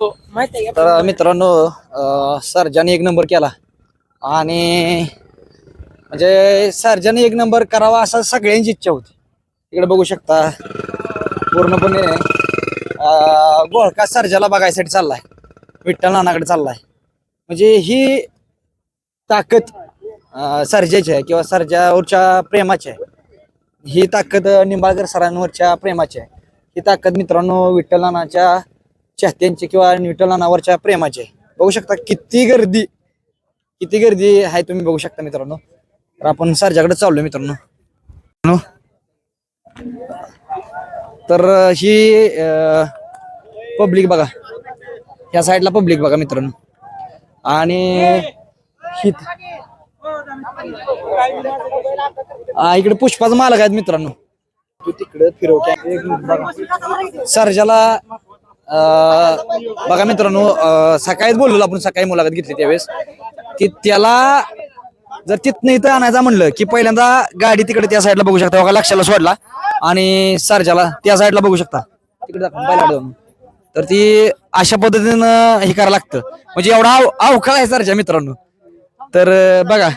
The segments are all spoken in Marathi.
हो माहीत आहे तर मित्रांनो अं, सर्जाने एक नंबर केला. आणि म्हणजे सर्जाने एक नंबर करावा असा सगळ्यांची इच्छा होती. इकडे बघू शकता पूर्णपणे अं, गोळका सर्जाला बघायसाठी चाललाय. विठ्ठल नानाकडे चाललाय. म्हणजे ही ताकद अं, सर्जाची आहे किंवा सर्जावरच्या प्रेमाची आहे. ही ताकद निंबाळकर सरांवरच्या प्रेमाची आहे. ही ताकद मित्रांनो विठ्ठल नानाच्या चाहत्यांची किंवा विठ्ठल नानावरच्या प्रेमाची. बघू शकता किती गर्दी किती गर्दी आहे तुम्ही बघू शकता मित्रांनो. तर आपण सरजाकडे चाललोय मित्रांनो. तर ही पब्लिक बघा. या साईडला पब्लिक बघा मित्रांनो. आणि इकडे पुष्पाचा मालक आहेत मित्रांनो. तू तिकडे फिरव सरजाला बघा मित्रांनो सकाळीच बोललो आपण सकाळी मुलाखत घेतली त्यावेळेस की त्याला जर तिथनं इथं आणायचं म्हणलं की पहिल्यांदा गाडी तिकडे त्या साईडला बघू शकता बघा लक्षाला सोडला आणि सरजाला त्या साईडला बघू शकता. तिकडे जाऊन. तर ती अशा पद्धतीनं हे करायला लागतं. म्हणजे एवढा अव- अवकाळ आहे सरच्या मित्रांनो. तर बघा.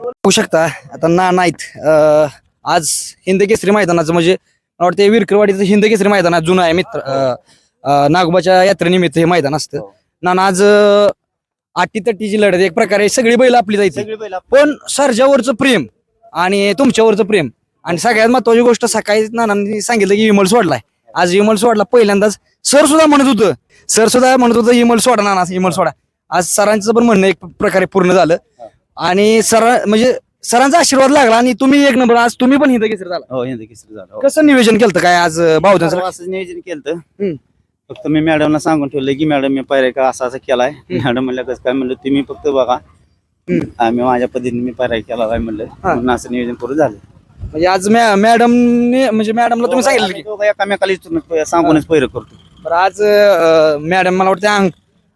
बघू शकता आता ना नाहीत अं, आज हिंद केसरी मैदानाचं म्हणजे मला वाटतं विरकरवाडीचं हिंद केसरी मैदान आहे, जुनं आहे मित्र. नागोबाच्या यात्रेनिमित्त हे मैदान असतं. ना आज आटी तट्टीची लढत एक प्रकारे सगळी बैल आपली जायची. पण सर्जावरचं प्रेम आणि तुमच्यावरचं प्रेम आणि सगळ्यात महत्वाची गोष्ट सकाळी नानांनी सांगितलं की विमल सोडलाय. आज विमल सोडला. पहिल्यांदाच सर सुद्धा म्हणत होतं. सर सुद्धा म्हणत होतं विमल सोडा नाना विमल सोडा. आज सरांचं पण म्हणणं एक प्रकारे पूर्ण झालं. आणि सर म्हणजे सरांचा आशीर्वाद लागला आणि तुम्ही एक नंबर आज तुम्ही पण हिंद केसरी झाला. हो हिंद केसरी झालं हो. कसं नियोजन केलं काय आज सर्व असं नियोजन केलं हम्म. फक्त मी मॅडमला सांगून ठेवलं की मॅडम मी पायऱ्या का असा असं केलाय मॅडम म्हणलं कसं काय? म्हणलं तुम्ही फक्त बघा. आम्ही माझ्या पद्धतीने मी पायऱ्या केला आहे म्हणलं. हा. म्हणून असं नियोजन पूर्ण झालं. म्हणजे आज मॅडम म्हणजे मॅडमला तुम्ही सांगितलं की दोघं एकामेकाला इथून सांगूनच पैर करतो. बरं आज मॅडम मला वाटतं अंक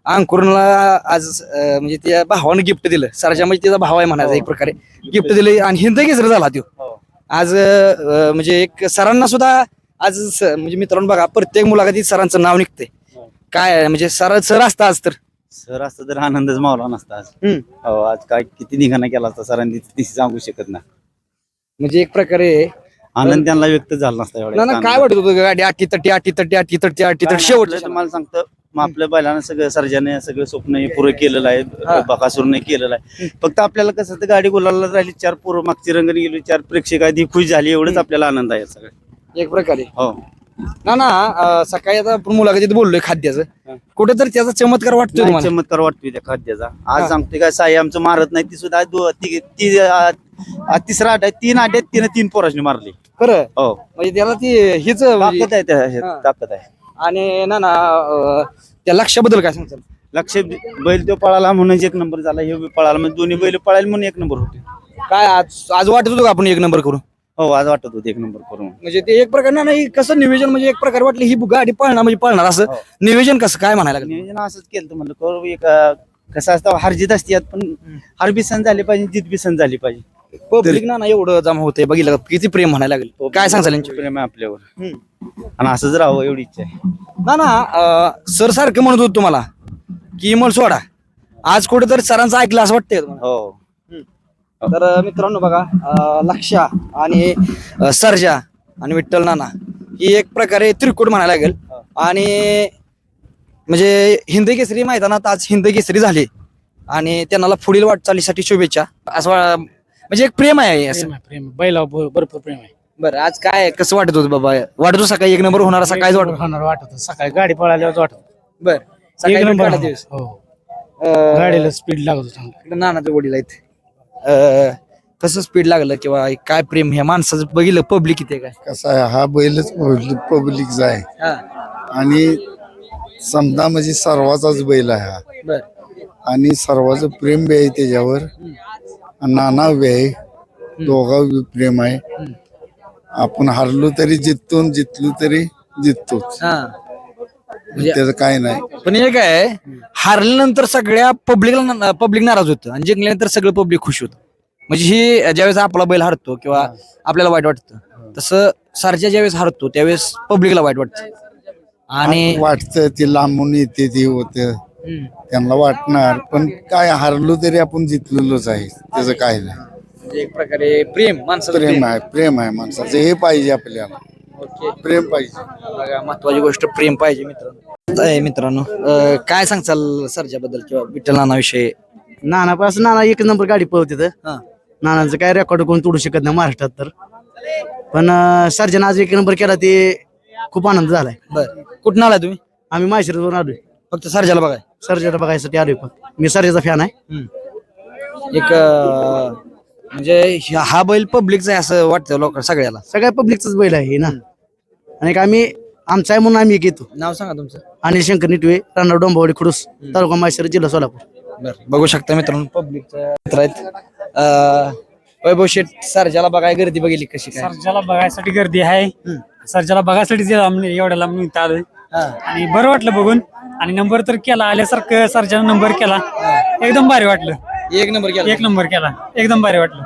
अंकुरला आज अं, म्हणजे त्या भावानं गिफ्ट दिलं. सरजा म्हणजे तिचा भाव आहे म्हणायचा एक प्रकारे. गिफ्ट दिलं. आणि हिंद केसरी झाला तो हो. आज अं, म्हणजे एक सरांना सुद्धा आज स- म्हणजे मित्रांनो बघा प्रत्येक मुलाखतीत सरांचं नाव निघतंय. हो. काय आहे, म्हणजे सर सर असतं आज तर. सर असतं तर आनंदच मावला नसता आज. हम्म. हो आज काय किती निघाणा केला असता सरांनी ती सांगू शकत ना म्हणजे एक प्रकारे आनंद त्यांना व्यक्त झाला नसता ना एवढा ना काय वाटत होतं गाडी आठी तट्टी आठी तट्टी आठी तट्टी आठी तट्टी शेवट तुम्हाला सांगतो मग आपल्या बैलानं सगळं सर्जाने सगळं स्वप्न हे पुरं केलेलं हा. आहे बकासूरने केलेलं आहे. फक्त आपल्याला कसं तर गाडी गुलाला राहिली चार पूर्व मागची रंगणी गेली चार प्रेक्षक आहेत ही खुश झाली एवढंच आपल्याला आनंद आहे सगळं. एक प्रकारे. हो. ना ना अं, सकाळी आता आपण मुलाखतीत बोललोय. खाद्याचं. कुठेतरी त्याचा चमत्कार वाटतोय नाही, तुम्हाला? चमत्कार वाटतोय त्या खाद्याचा. हा. आज सांगते काय साई आमचं मारत नाही ती सुद्धा दो- ती ती, अं, तिसरा अड्डा तीन अड्ड्यात तिने तीन पोरांनी मारली. खरं? हो. म्हणजे त्याला ती हीच म्हणजे- ताकद आहे त्या ह्यात, हा. ताकद आहे. आणि ना ना अं, त्या लक्षाबद्दल काय सांगतात लक्ष बैल तो पळाला म्हणून एक नंबर झाला हे बी पळाला म्हणजे दोन्ही बैल पळाले म्हणून एक नंबर होते. काय आज आज वाटत होतं का आपण एक नंबर करू? हो आज वाटत होते एक नंबर करून. म्हणजे ते एक प्रकार ना नाही कसं नियोजन म्हणजे एक प्रकार वाटलं ही गाडी पळणार म्हणजे पळणार असं हो. नियोजन कसं काय म्हणायला लागलं? नियोजन असंच केलं होतं म्हणलं करू एक अं, कसं असतं हारजीत असते पण हार बी सण झाली पाहिजे जीत बी सण झाली पाहिजे. पब्लिक ना ना एवढं जमा होते बघितलं का? किती प्रेम म्हणायला लागेल. काय सांगाल यांच्याविषयी? प्रेम आहे आपल्यावर. हम्म. आणि असंच राहावं एवढी इच्छा आहे. ना ना सर सारखं म्हणत होतो तुम्हाला की इमल सोडा. आज कुठेतरी सरांचं ऐकलं असं वाटतंय तुम्हाला? हो. तर अं, मित्रांनो बघा अं, लक्षा आणि अं, सर्जा आणि विठ्ठल नाना ही एक प्रकारे त्रिकुट म्हणायला लागेल. आणि म्हणजे हिंद केसरी मैदानात आज हिंद केसरी झाले. आणि त्यांना पुढील वाटचालीसाठी शुभेच्छा. असं वा- म्हणजे एक प्रेम आहे असं. प्रेम आहे प्रेम आहे. बैलावर भर- भरपूर प्रेम आहे. बरं आज काय कसं वाटत होतं बाबा? वाटत होतं सकाळी एक नंबर होणार असं काय वाटत होणार वाटत होतं. सकाळी गाडी पळाल्यावर वाटत. बर एक सकाळी नंबर. दिवस. हो. अं, गाडीला स्पीड लागत होतं चांगलं. इकडे नानाचे वडील आहेत. अं, कसं स्पीड लागलं किंवा काय प्रेम ह्या माणसाचं बघितलं पब्लिक इथे काय? कसा आहे हा बैलच पब्लिक पब्लिकचा आहे. हा. आणि समजा म्हणजे सर्वाचाच बैल आहे हा. बर. आणि सर्वाचं प्रेम बी आहे त्याच्यावर. नाना आहे दोघा प्रेम आहे. आपण हारलो तरी जिततो आणि जितलो तरी जिततोच. हा. त्याचं काय नाही. पण हे काय हारल्यानंतर सगळ्या पब्लिकला पब्लिक नाराज होतं आणि जिंकल्यानंतर सगळं पब्लिक खुश होतं. म्हणजे ही ज्यावेळेस आपला बैल हरतो किंवा आपल्याला वाईट वाटतं तसं सरच्या ज्यावेळेस हरतो त्यावेळेस पब्लिकला वाईट वाटतं. आणि वाटतं ते लांबून येते ते होत. त्यांना वाटणार पण काय हारलो तरी आपण जितलेलोच आहे त्याचं काय नाही. म्हणजे एक प्रकारे प्रेम माणसाचं प्रेम आहे प्रेम आहे माणसाचं हे पाहिजे आपल्याला. ओके. प्रेम पाहिजे. बघा महत्वाची गोष्ट प्रेम पाहिजे मित्रांनो. आहे मित्रांनो अं, काय सांगचाल सर्जाबद्दल किंवा विठ्ठल नानाविषयी? नाना पण असं नाना एक नंबर गाडी पळवते तर हा. नानाचं काय रेकॉर्ड कोण तोडू शकत नाही महाराष्ट्रात तर. पण अं, सर्जन आज एक नंबर केला ते खूप आनंद झालाय. बर. कुठून आला तुम्ही? आम्ही माहेश्वरवरून आलोय. फक्त सर्जाला बघाय. सर्जन बघायसाठी आलोय पण. मी सर्जाचा फॅन आहे. एक अं, म्हणजे ह्या- हा बैल पब्लिकचा आहे असं वाटतं लोक सगळ्याला. सगळ्या पब्लिकचाच बैल आहे हे ना. आणि एक आम्ही आमचा आहे म्हणून आम्ही एक येतो. नाव सांगा तुमचं. आणि शंकर निटवे राणा डोंबावडी खुडूस तालुका माहेश्वर जिल्हा सोलापूर. बर बघू शकता मित्रांनो पब्लिकचा मित्र आहेत. अं, वैभव शेठ सर्जाला बघाय गर्दी बघितली कशी काय? सर्जाला बघायसाठी गर्दी आहे. सर्जाला बघायसाठी जे एवढ्या लांब आलोय. हा. आणि बरं वाटलं बघून. आणि नंबर तर केला आल्यासारखं सर्जानं नंबर केला. एकदम भारी वाटलं. एक नंबर केला. एक नंबर केला. एकदम भारी वाटलं.